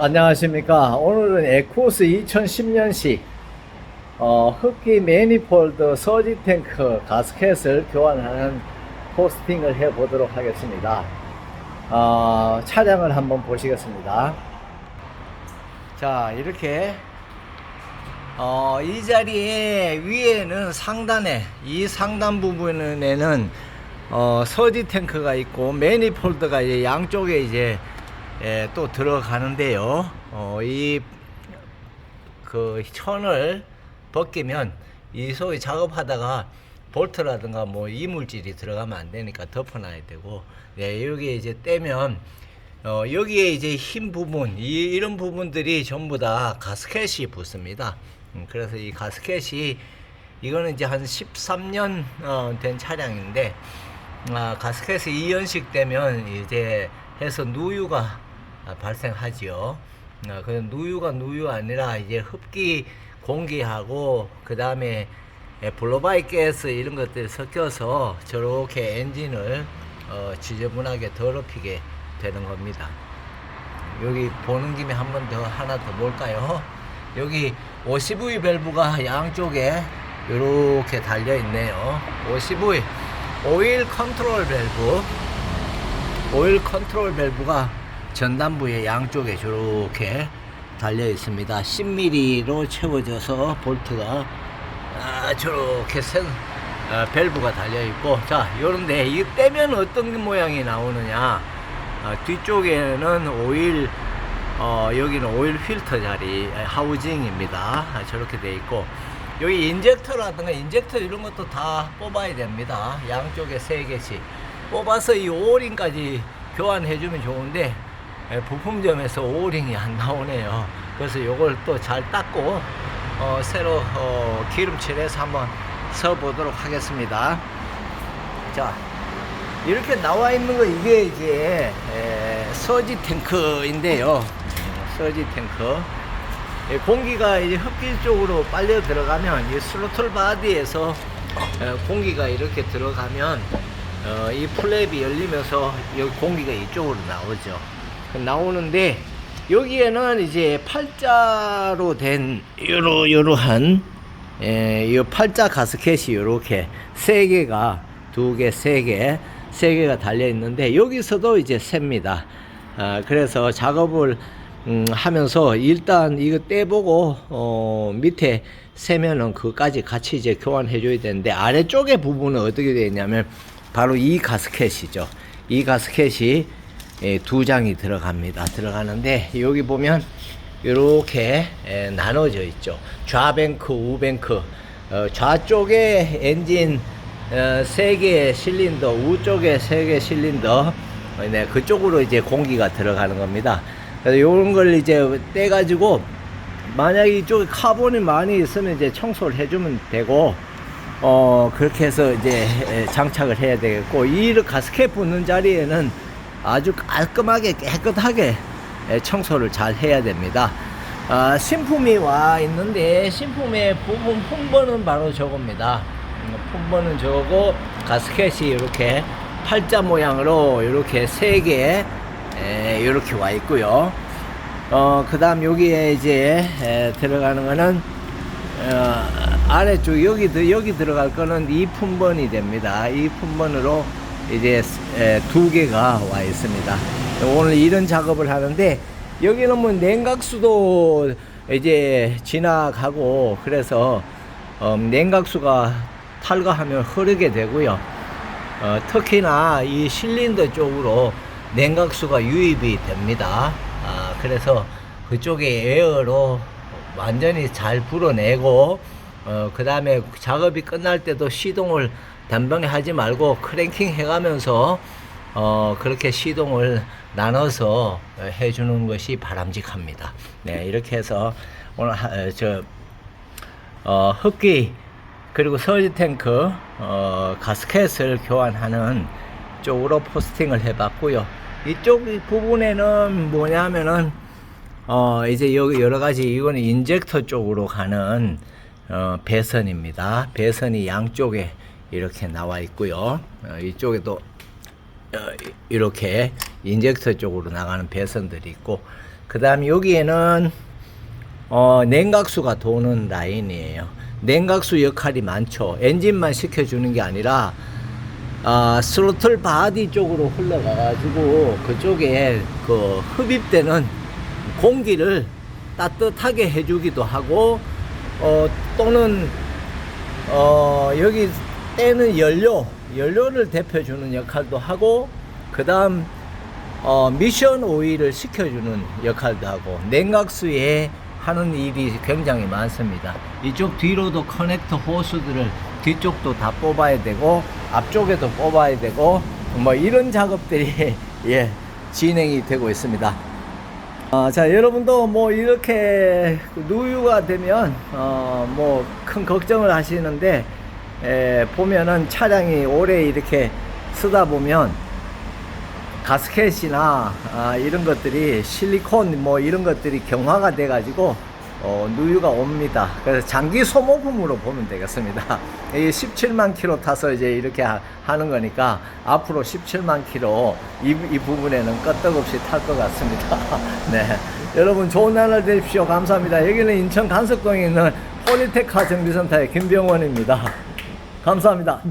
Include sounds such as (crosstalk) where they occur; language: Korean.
안녕하십니까. 오늘은 에코스 2010년식 어, 흡기 매니폴드 서지 탱크 가스켓을 교환하는 포스팅을 해 보도록 하겠습니다. 어, 차량을 한번 보시겠습니다. 자, 이렇게 어, 이 자리에 위에는 상단에 이 상단 부분에는 어, 서지 탱크가 있고 매니폴드가 이제 양쪽에 이제 예, 또 들어가는데요. 어, 이 그 천을 벗기면 이 소위 작업하다가 볼트라든가 뭐 이물질이 들어가면 안 되니까 덮어놔야 되고, 네, 여기에 이제 떼면 어, 여기에 이제 흰 부분, 이, 이런 부분들이 전부 다 가스켓이 붙습니다. 음, 그래서 이 가스켓이 이거는 이제 한 13년 어, 된 차량인데 아, 가스켓이 2연식 되면 이제 해서 누유가 아, 발생하지요. 아, 그 누유가 누유 아니라 이제 흡기 공기하고 그 다음에 블로바이 가스 이런 것들이 섞여서 저렇게 엔진을 어, 지저분하게 더럽히게 되는 겁니다. 여기 보는 김에 한 번 더 하나 더 볼까요? 여기 OCV 밸브가 양쪽에 이렇게 달려 있네요. OCV 오일 컨트롤 밸브 오일 컨트롤 밸브가 전단부의 양쪽에 저렇게 달려 있습니다. 10mm로 채워져서 볼트가 아, 저렇게 센 아, 밸브가 달려 있고 자 요런데 이 떼면 어떤 모양이 나오느냐. 아, 뒤쪽에는 오일 어, 여기는 오일 필터 자리 아, 하우징입니다. 아, 저렇게 돼 있고 여기 인젝터라든가 인젝터 이런 것도 다 뽑아야 됩니다. 양쪽에 세 개씩. 뽑아서 이 오링까지 교환해 주면 좋은데 에, 부품점에서 오링이 안 나오네요. 그래서 요걸 또 잘 닦고 어, 새로 어, 기름칠해서 한번 써보도록 하겠습니다. 자 이렇게 나와 있는 거 이게 이제 에, 서지 탱크인데요. 서지 탱크. 예, 공기가 이제 흡기 쪽으로 빨려 들어가면 이 슬로틀 바디에서 어, 공기가 이렇게 들어가면 어, 이 플랩이 열리면서 여기 공기가 이쪽으로 나오죠. 나오는데 여기에는 이제 팔자로 된 요러 요러한 예, 이 팔자 가스켓이 요렇게 세 개가 두 개, 세 개, 세 개가 달려 있는데 여기서도 이제 셉니다. 아, 그래서 작업을 음, 하면서 일단 이거 떼보고 어, 밑에 세면은 그까지 같이 이제 교환해 줘야 되는데 아래쪽에 부분은 어떻게 되어 있냐면 바로 이 가스켓이죠. 이 가스켓이 예, 두 장이 들어갑니다. 들어가는데 여기 보면 이렇게 예, 나눠져 있죠. 좌뱅크, 우뱅크. 어, 좌쪽에 엔진 어, 세 개의 실린더, 우쪽에 세 개의 실린더. 어, 네, 그쪽으로 이제 공기가 들어가는 겁니다. 그래서 이런 걸 이제 떼가지고 만약에 이쪽에 카본이 많이 있으면 이제 청소를 해주면 되고 어 그렇게 해서 이제 에, 장착을 해야 되겠고 이 가스켓 붙는 자리에는 아주 깔끔하게 깨끗하게 에, 청소를 잘 해야 됩니다. 아, 신품이 와 있는데 신품의 부분 품번은 바로 저겁니다. 음, 품번은 저거고 가스켓이 이렇게 팔자 모양으로 이렇게 세 개 이렇게 와 있고요. 어, 그 다음 여기에 이제 에, 들어가는 거는 어, 아래쪽 여기 들- 여기 들어갈 거는 이 품번이 됩니다. 이 품번으로 이제 에, 두 개가 와 있습니다. 오늘 이런 작업을 하는데 여기는 뭐 냉각수도 이제 지나가고 그래서 어, 냉각수가 탈거하면 흐르게 되고요. 어, 특히나 이 실린더 쪽으로 냉각수가 유입이 됩니다. 아, 그래서 그쪽에 에어로 완전히 잘 불어내고 어, 그 다음에 작업이 끝날 때도 시동을 단번에 하지 말고 크랭킹 해가면서 어, 그렇게 시동을 나눠서 어, 해주는 것이 바람직합니다. 네, 이렇게 해서 오늘 하, 어, 저 어, 흡기 그리고 서지 탱크 어, 가스켓을 교환하는 쪽으로 포스팅을 해봤고요. 이쪽 부분에는 뭐냐면은 어, 이제 여기 여러 가지 이거는 인젝터 쪽으로 가는 어, 배선입니다. 배선이 양쪽에 이렇게 나와 있고요. 어, 이쪽에도 어, 이렇게 인젝터 쪽으로 나가는 배선들이 있고 그 다음 여기에는 어, 냉각수가 도는 라인이에요. 냉각수 역할이 많죠. 엔진만 식혀주는 게 아니라 아, 스로틀 바디 쪽으로 흘러가가지고 그쪽에 그 흡입되는 공기를 따뜻하게 해주기도 하고 어, 또는 어, 여기 떼는 연료, 연료를 대표주는 역할도 하고 그 다음 어, 미션 오일을 식혀주는 역할도 하고 냉각수에 하는 일이 굉장히 많습니다. 이쪽 뒤로도 커넥터 호스들을 뒤쪽도 다 뽑아야 되고 앞쪽에도 뽑아야 되고 뭐 이런 작업들이 (laughs) 예 진행이 되고 있습니다. 아, 자 여러분도 뭐 이렇게 누유가 되면 어, 뭐 큰 걱정을 하시는데 에, 보면은 차량이 오래 이렇게 쓰다 보면 가스켓이나 아, 이런 것들이 실리콘 뭐 이런 것들이 경화가 돼 가지고 어, 누유가 옵니다. 그래서 장기 소모품으로 보면 되겠습니다. 이 17만 킬로 타서 이제 이렇게 하, 는 거니까 앞으로 17만 킬로 이, 이 부분에는 끄떡없이 탈 것 같습니다. (laughs) 네. 여러분 좋은 날을 되십시오. 감사합니다. 여기는 인천 간석동에 있는 폴리테카 정비센터의 김병원입니다. 감사합니다.